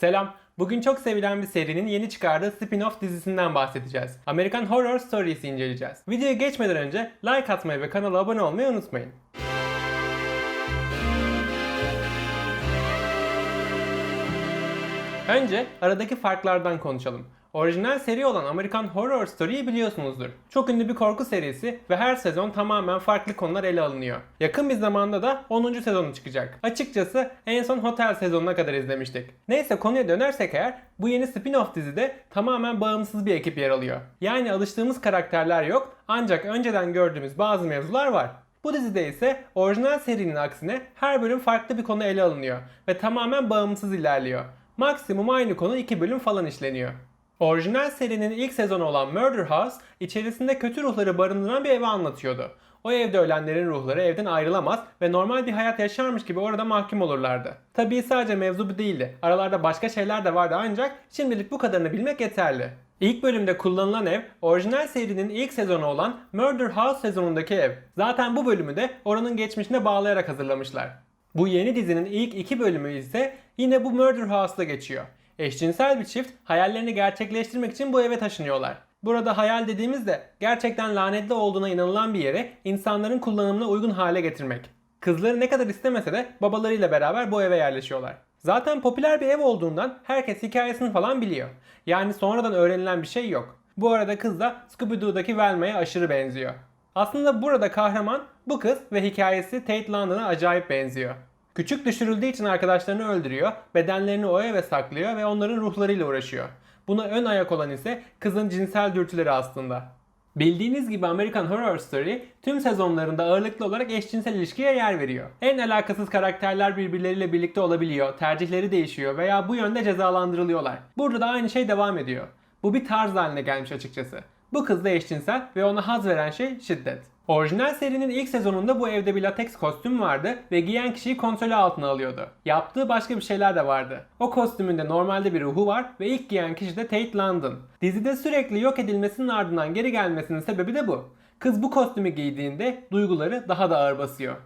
Selam. Bugün çok sevilen bir serinin yeni çıkardığı spin-off dizisinden bahsedeceğiz. American Horror Stories'i inceleyeceğiz. Videoya geçmeden önce like atmayı ve kanala abone olmayı unutmayın. Önce aradaki farklardan konuşalım. Orijinal seri olan American Horror Story'yi biliyorsunuzdur. Çok ünlü bir korku serisi ve her sezon tamamen farklı konular ele alınıyor. Yakın bir zamanda da 10. sezonu çıkacak. Açıkçası en son Hotel sezonuna kadar izlemiştik. Neyse konuya dönersek eğer bu yeni spin-off dizide tamamen bağımsız bir ekip yer alıyor. Yani alıştığımız karakterler yok ancak önceden gördüğümüz bazı mevzular var. Bu dizide ise orijinal serinin aksine her bölüm farklı bir konu ele alınıyor ve tamamen bağımsız ilerliyor. Maksimum aynı konu 2 bölüm falan işleniyor. Orijinal serinin ilk sezonu olan Murder House içerisinde kötü ruhları barındıran bir evi anlatıyordu. O evde ölenlerin ruhları evden ayrılamaz ve normal bir hayat yaşarmış gibi orada mahkum olurlardı. Tabii sadece mevzu bu değildi. Aralarda başka şeyler de vardı ancak şimdilik bu kadarını bilmek yeterli. İlk bölümde kullanılan ev orijinal serinin ilk sezonu olan Murder House sezonundaki ev. Zaten bu bölümü de oranın geçmişine bağlayarak hazırlamışlar. Bu yeni dizinin ilk iki bölümü ise yine bu Murder House'da geçiyor. Eşcinsel bir çift hayallerini gerçekleştirmek için bu eve taşınıyorlar. Burada hayal dediğimiz de gerçekten lanetli olduğuna inanılan bir yere insanların kullanımına uygun hale getirmek. Kızları ne kadar istemese de babalarıyla beraber bu eve yerleşiyorlar. Zaten popüler bir ev olduğundan herkes hikayesini falan biliyor. Yani sonradan öğrenilen bir şey yok. Bu arada kız da Scooby-Doo'daki Velma'ya aşırı benziyor. Aslında burada kahraman bu kız ve hikayesi Tate London'a acayip benziyor. Küçük düşürüldüğü için arkadaşlarını öldürüyor, bedenlerini o eve saklıyor ve onların ruhlarıyla uğraşıyor. Buna ön ayak olan ise kızın cinsel dürtüleri aslında. Bildiğiniz gibi American Horror Story tüm sezonlarında ağırlıklı olarak eşcinsel ilişkiye yer veriyor. En alakasız karakterler birbirleriyle birlikte olabiliyor, tercihleri değişiyor veya bu yönde cezalandırılıyorlar. Burada da aynı şey devam ediyor. Bu bir tarz haline gelmiş açıkçası. Bu kız da eşcinsel ve ona haz veren şey şiddet. Orijinal serinin ilk sezonunda bu evde bir lateks kostüm vardı ve giyen kişiyi kontrolü altına alıyordu. Yaptığı başka bir şeyler de vardı. O kostümünde normalde bir ruhu var ve ilk giyen kişi de Tate London. Dizide sürekli yok edilmesinin ardından geri gelmesinin sebebi de bu. Kız bu kostümü giydiğinde duyguları daha da ağır basıyor.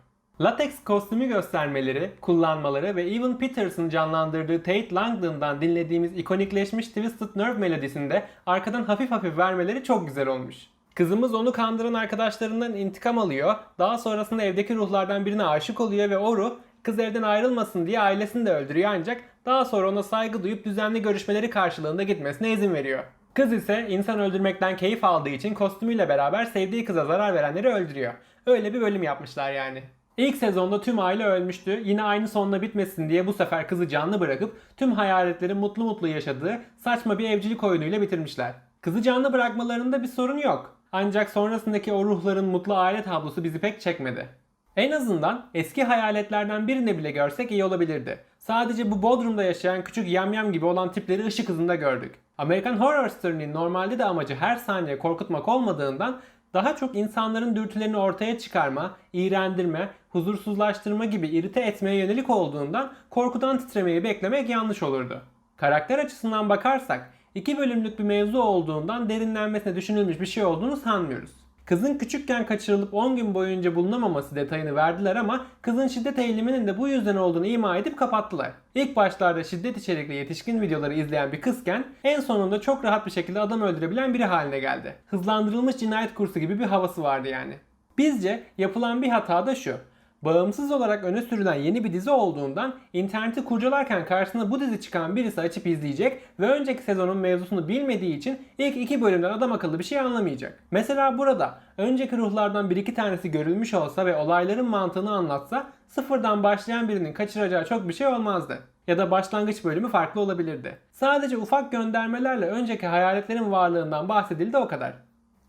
Lateks kostümü göstermeleri, kullanmaları ve Evan Peters'ın canlandırdığı Tate Langdon'dan dinlediğimiz ikonikleşmiş Twisted Nerve melodisinde arkadan hafif hafif vermeleri çok güzel olmuş. Kızımız onu kandıran arkadaşlarından intikam alıyor. Daha sonrasında evdeki ruhlardan birine aşık oluyor ve o ruh kız evden ayrılmasın diye ailesini de öldürüyor ancak daha sonra ona saygı duyup düzenli görüşmeleri karşılığında gitmesine izin veriyor. Kız ise insan öldürmekten keyif aldığı için kostümüyle beraber sevdiği kıza zarar verenleri öldürüyor. Öyle bir bölüm yapmışlar yani. İlk sezonda tüm aile ölmüştü. Yine aynı sonla bitmesin diye bu sefer kızı canlı bırakıp tüm hayaletlerin mutlu mutlu yaşadığı saçma bir evcilik oyunuyla bitirmişler. Kızı canlı bırakmalarında bir sorun yok. Ancak sonrasındaki o ruhların mutlu aile tablosu bizi pek çekmedi. En azından eski hayaletlerden birini bile görsek iyi olabilirdi. Sadece bu Bodrum'da yaşayan küçük yamyam gibi olan tipleri ışık hızında gördük. American Horror Story'nin normalde de amacı her saniye korkutmak olmadığından daha çok insanların dürtülerini ortaya çıkarma, iğrendirme, huzursuzlaştırma gibi irite etmeye yönelik olduğundan korkudan titremeyi beklemek yanlış olurdu. Karakter açısından bakarsak iki bölümlük bir mevzu olduğundan derinlenmesine düşünülmüş bir şey olduğunu sanmıyoruz. Kızın küçükken kaçırılıp 10 gün boyunca bulunamaması detayını verdiler ama kızın şiddet eğiliminin de bu yüzden olduğunu ima edip kapattılar. İlk başlarda şiddet içerikli yetişkin videoları izleyen bir kızken en sonunda çok rahat bir şekilde adam öldürebilen biri haline geldi. Hızlandırılmış cinayet kursu gibi bir havası vardı yani. Bizce yapılan bir hata da şu. Bağımsız olarak öne sürülen yeni bir dizi olduğundan interneti kurcalarken karşısına bu dizi çıkan birisi açıp izleyecek ve önceki sezonun mevzusunu bilmediği için ilk iki bölümden adam akıllı bir şey anlamayacak. Mesela burada önceki ruhlardan bir iki tanesi görülmüş olsa ve olayların mantığını anlatsa sıfırdan başlayan birinin kaçıracağı çok bir şey olmazdı. Ya da başlangıç bölümü farklı olabilirdi. Sadece ufak göndermelerle önceki hayaletlerin varlığından bahsedildi o kadar.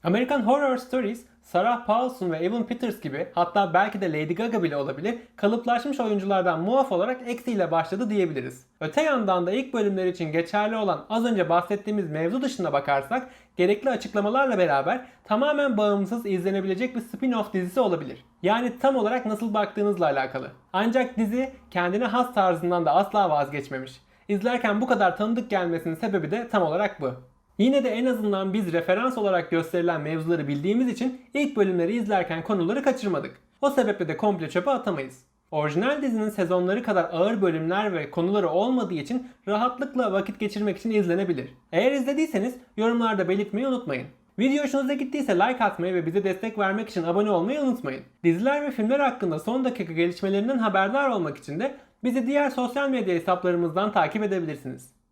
American Horror Stories, Sarah Paulson ve Evan Peters gibi hatta belki de Lady Gaga bile olabilir kalıplaşmış oyunculardan muaf olarak eksiyle başladı diyebiliriz. Öte yandan da ilk bölümler için geçerli olan az önce bahsettiğimiz mevzu dışına bakarsak gerekli açıklamalarla beraber tamamen bağımsız izlenebilecek bir spin-off dizisi olabilir. Yani tam olarak nasıl baktığınızla alakalı. Ancak dizi kendine has tarzından da asla vazgeçmemiş. İzlerken bu kadar tanıdık gelmesinin sebebi de tam olarak bu. Yine de en azından biz referans olarak gösterilen mevzuları bildiğimiz için ilk bölümleri izlerken konuları kaçırmadık. O sebeple de komple çöpe atamayız. Orijinal dizinin sezonları kadar ağır bölümler ve konuları olmadığı için rahatlıkla vakit geçirmek için izlenebilir. Eğer izlediyseniz yorumlarda belirtmeyi unutmayın. Video hoşunuza gittiyse like atmayı ve bize destek vermek için abone olmayı unutmayın. Diziler ve filmler hakkında son dakika gelişmelerinden haberdar olmak için de bizi diğer sosyal medya hesaplarımızdan takip edebilirsiniz.